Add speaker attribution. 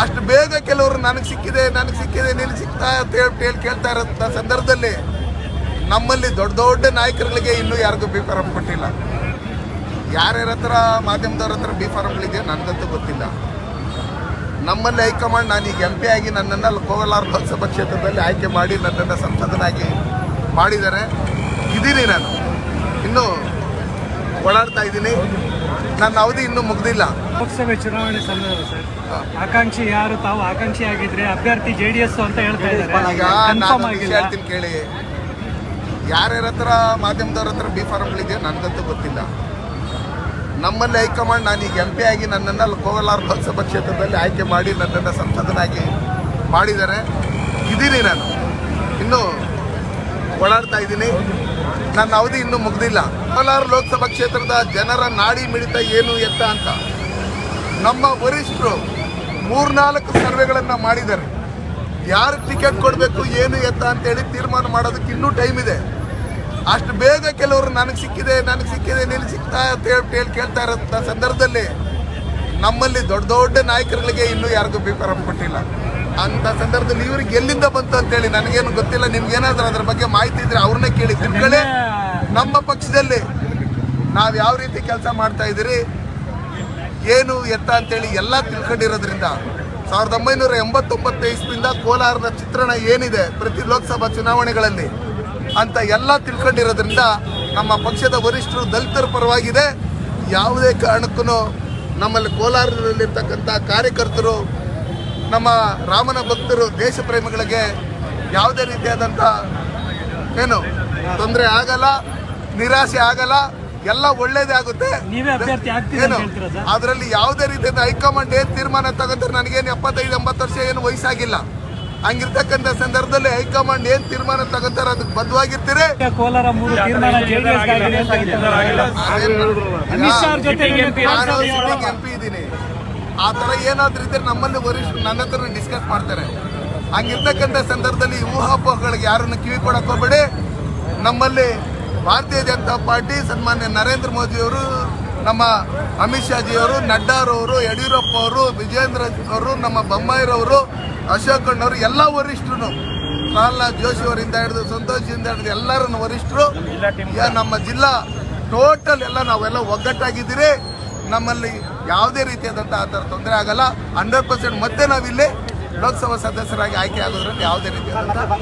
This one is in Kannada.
Speaker 1: ಅಷ್ಟು ಬೇಗ ಕೆಲವರು ನನಗೆ ಸಿಕ್ಕಿದೆ ನನಗೆ ಸಿಕ್ಕಿದೆ, ನಿನಗೆ ಸಿಗ್ತಾ ಅಂತ ಹೇಳಿ ಕೇಳ್ತಾ ಇರೋಂಥ ಸಂದರ್ಭದಲ್ಲಿ ನಮ್ಮಲ್ಲಿ ದೊಡ್ಡ ದೊಡ್ಡ ನಾಯಕರುಗಳಿಗೆ ಇನ್ನೂ ಯಾರಿಗೂ ಬಿ ಫಾರಂ ಕೊಟ್ಟಿಲ್ಲ. ಯಾರ್ಯಾರ ಹತ್ರ ಮಾಧ್ಯಮದವ್ರ ಹತ್ರ ಬಿ ಫಾರಂಗಳಿದೆಯೋ ನನಗಂತೂ ಗೊತ್ತಿಲ್ಲ. ನಮ್ಮಲ್ಲಿ ಹೈಕಮಾಂಡ್ ನಾನೀಗ ಎಂ ಪಿ ಆಗಿ ನನ್ನನ್ನು ಕೋಲಾರ ಲೋಕಸಭಾ ಕ್ಷೇತ್ರದಲ್ಲಿ ಆಯ್ಕೆ ಮಾಡಿ ನನ್ನನ್ನು ಸಂಸದನಾಗಿ ಮಾಡಿದ್ದಾರೆ. ಇದ್ದೀನಿ ನಾನು. ಇನ್ನೂ ಓಡಾಡ್ತಾ ಇದ್ದೀನಿ. ನನ್ನ ಅವಧಿ ಇನ್ನೂ ಮುಗ್ದಿಲ್ಲ.
Speaker 2: ಲೋಕಸಭೆ ಚುನಾವಣೆ ಸಂದರ್ಭ ಸರ್. ಆಕಾಂಕ್ಷಿ ಯಾರು ತಾವು ಆಕಾಂಕ್ಷಿ ಆಗಿದ್ರೆ ಅಭ್ಯರ್ಥಿ ಜೆ ಡಿ ಎಸ್ ಅಂತ ಹೇಳ್ತಾ ಇದ್ದಾರೆ.
Speaker 1: ಹೇಳ್ತೀನಿ ಕೇಳಿ. ಯಾರ್ಯಾರ ಹತ್ರ ಮಾಧ್ಯಮದವ್ರ ಹತ್ರ ಬಿ ಫಾರ್ಮ್ಗಳಿದೆಯೋ ನನಗಂತೂ ಗೊತ್ತಿಲ್ಲ. ನಮ್ಮಲ್ಲಿ ಹೈಕಮಾಂಡ್ ನಾನೀಗ ಎಂ ಪಿ ಆಗಿ ನನ್ನನ್ನು ಕೋಲಾರ ಲೋಕಸಭಾ ಕ್ಷೇತ್ರದಲ್ಲಿ ಆಯ್ಕೆ ಮಾಡಿ ನನ್ನನ್ನು ಸಂಸದನಾಗಿ ಮಾಡಿದ್ದಾರೆ. ಇದ್ದೀನಿ ನಾನು. ಇನ್ನೂ ಓಡಾಡ್ತಾ ಇದ್ದೀನಿ ನನ್ನ ಅವಧಿ ಇನ್ನೂ ಮುಗ್ದಿಲ್ಲ. ಕೋಲಾರ ಲೋಕಸಭಾ ಕ್ಷೇತ್ರದ ಜನರ ನಾಡಿ ಮಿಡಿತ ಏನು ಎತ್ತ ಅಂತ? ನಮ್ಮ ವರಿಷ್ಠರು ಮೂರ್ನಾಲ್ಕು ಸರ್ವೆಗಳನ್ನು ಮಾಡಿದ್ದಾರೆ. ಯಾರು ಟಿಕೆಟ್ ಕೊಡಬೇಕು, ಏನು ಎತ್ತ ಅಂತೇಳಿ ತೀರ್ಮಾನ ಮಾಡೋದಕ್ಕೆ ಇನ್ನೂ ಟೈಮ್ ಇದೆ. ಅಷ್ಟು ಬೇಗ ಕೆಲವರು ನನಗೆ ಸಿಕ್ಕಿದೆ ನನಗೆ ಸಿಕ್ಕಿದೆ, ನಿನಗೆ ಸಿಗ್ತಾ ಅಂತ ಹೇಳಿ ಕೇಳ್ತಾ ಇರೋಂಥ ಸಂದರ್ಭದಲ್ಲಿ ನಮ್ಮಲ್ಲಿ ದೊಡ್ಡ ದೊಡ್ಡ ನಾಯಕರುಗಳಿಗೆ ಇನ್ನೂ ಯಾರಿಗೂ ಬಿ ಕೊಟ್ಟಿಲ್ಲ. ಅಂತ ಸಂದರ್ಭದಲ್ಲಿ ಇವ್ರಿಗೆ ಎಲ್ಲಿಂದ ಬಂತು ಅಂತೇಳಿ ನನಗೇನು ಗೊತ್ತಿಲ್ಲ. ನಿಮ್ಗೇನಾದ್ರೂ ಅದ್ರ ಬಗ್ಗೆ ಮಾಹಿತಿ ಇದ್ರೆ ಅವ್ರನ್ನೇ ಕೇಳಿ. ತಿಳ್ಕೊಳ್ಳಿ ನಮ್ಮ ಪಕ್ಷದಲ್ಲಿ ನಾವು ಯಾವ ರೀತಿ ಕೆಲಸ ಮಾಡ್ತಾ ಇದ್ದೀರಿ? ಏನು ಎತ್ತ ಅಂತೇಳಿ ಎಲ್ಲ ತಿಳ್ಕೊಂಡಿರೋದ್ರಿಂದ ಸಾವಿರದ ಒಂಬೈನೂರ ಎಂಬತ್ತೊಂಬತ್ತು ಇಸ್ವಿಯಿಂದ ಕೋಲಾರದ ಚಿತ್ರಣ ಏನಿದೆ ಪ್ರತಿ ಲೋಕಸಭಾ ಚುನಾವಣೆಗಳಲ್ಲಿ ಅಂತ ಎಲ್ಲ ತಿಳ್ಕೊಂಡಿರೋದ್ರಿಂದ ನಮ್ಮ ಪಕ್ಷದ ವರಿಷ್ಠರು ದಲಿತರ ಪರವಾಗಿದೆ. ಯಾವುದೇ ಕಾರಣಕ್ಕೂ ನಮ್ಮಲ್ಲಿ ಕೋಲಾರದಲ್ಲಿರ್ತಕ್ಕಂಥ ಕಾರ್ಯಕರ್ತರು, ನಮ್ಮ ರಾಮನ ಭಕ್ತರು, ದೇಶ ಪ್ರೇಮಿಗಳಿಗೆ ಯಾವುದೇ ರೀತಿಯಾದಂಥ ಏನು ತೊಂದರೆ ಆಗಲ್ಲ. ನಿರಾಸೆ ಆಗಲ್ಲ ಎಲ್ಲ ಒಳ್ಳೇದೇ ಆಗುತ್ತೆ.
Speaker 2: ನೀವೇ ಅಭ್ಯರ್ಥಿ ಆಗ್ತೀರಾ ಅಂತ
Speaker 1: ಏನು? ಅದರಲ್ಲಿ ಯಾವುದೇ ರೀತಿಯಿಂದ ಹೈಕಮಾಂಡ್ ಏನ್ ತೀರ್ಮಾನ ತಗೊಂತಾರೆ ನನಗೇನು ಎಪ್ಪತ್ತೈದು ಎಂಬತ್ತು ವರ್ಷ ಏನು ವಯಸ್ಸಾಗಿಲ್ಲ. ಹಂಗಿರ್ತಕ್ಕಂಥ ಸಂದರ್ಭದಲ್ಲಿ ಹೈಕಮಾಂಡ್ ಏನ್ ತೀರ್ಮಾನ ತಗೊಂತಾರೆ ಅದಕ್ಕೆ ಬದ್ಧವಾಗಿರ್ತೀರಿ. ಎಂ ಪಿ ಇದ್ದೀನಿ ಆ ಥರ ಏನಾದ್ರೂ ಇದ್ರೆ ನಮ್ಮಲ್ಲಿ ವರಿಷ್ಠ ನನ್ನ ಹತ್ರ ಡಿಸ್ಕಸ್ ಮಾಡ್ತಾರೆ. ಹಂಗಿರ್ತಕ್ಕಂಥ ಸಂದರ್ಭದಲ್ಲಿ ಊಹಾಪೋಹಗಳಿಗೆ ಯಾರನ್ನು ಕಿವಿ ಕೊಡಕ್ ಹೋಗ್ಬೇಡಿ. ನಮ್ಮಲ್ಲಿ ಭಾರತೀಯ ಜನತಾ ಪಾರ್ಟಿ ಸನ್ಮಾನ್ಯ ನರೇಂದ್ರ ಮೋದಿಯವರು ನಮ್ಮ ಅಮಿತ್ ಶಾಜಿಯವರು ನಡ್ಡಾರವರು ಯಡಿಯೂರಪ್ಪ ಅವರು ವಿಜೇಂದ್ರ ಅವರು, ನಮ್ಮ ಬೊಮ್ಮಾಯಿರವರು ಅಶೋಕ್ ಅಣ್ಣವರು, ಎಲ್ಲ ವರಿಷ್ಠರು ಪ್ರಹ್ಲಾದ್ ಜೋಶಿ ಅವರಿಂದ ಹಿಡಿದು ಸಂತೋಷದಿಂದ ಹಿಡಿದು ಎಲ್ಲರನ್ನು ವರಿಷ್ಠರು. ನಮ್ಮ ಜಿಲ್ಲಾ ಟೋಟಲ್ ಎಲ್ಲ ನಾವೆಲ್ಲ ಒಗ್ಗಟ್ಟಾಗಿದ್ದೀರಿ. ನಮ್ಮಲ್ಲಿ ಯಾವುದೇ ರೀತಿಯಾದಂಥ ಆ ಥರ ತೊಂದರೆ ಆಗಲ್ಲ. ಹಂಡ್ರೆಡ್ ಪರ್ಸೆಂಟ್ ಮತ್ತೆ ನಾವಿಲ್ಲಿ ಲೋಕಸಭಾ ಸದಸ್ಯರಾಗಿ ಆಯ್ಕೆ ಆಗೋದ್ರಲ್ಲಿ ಯಾವುದೇ ರೀತಿಯಾದಂಥ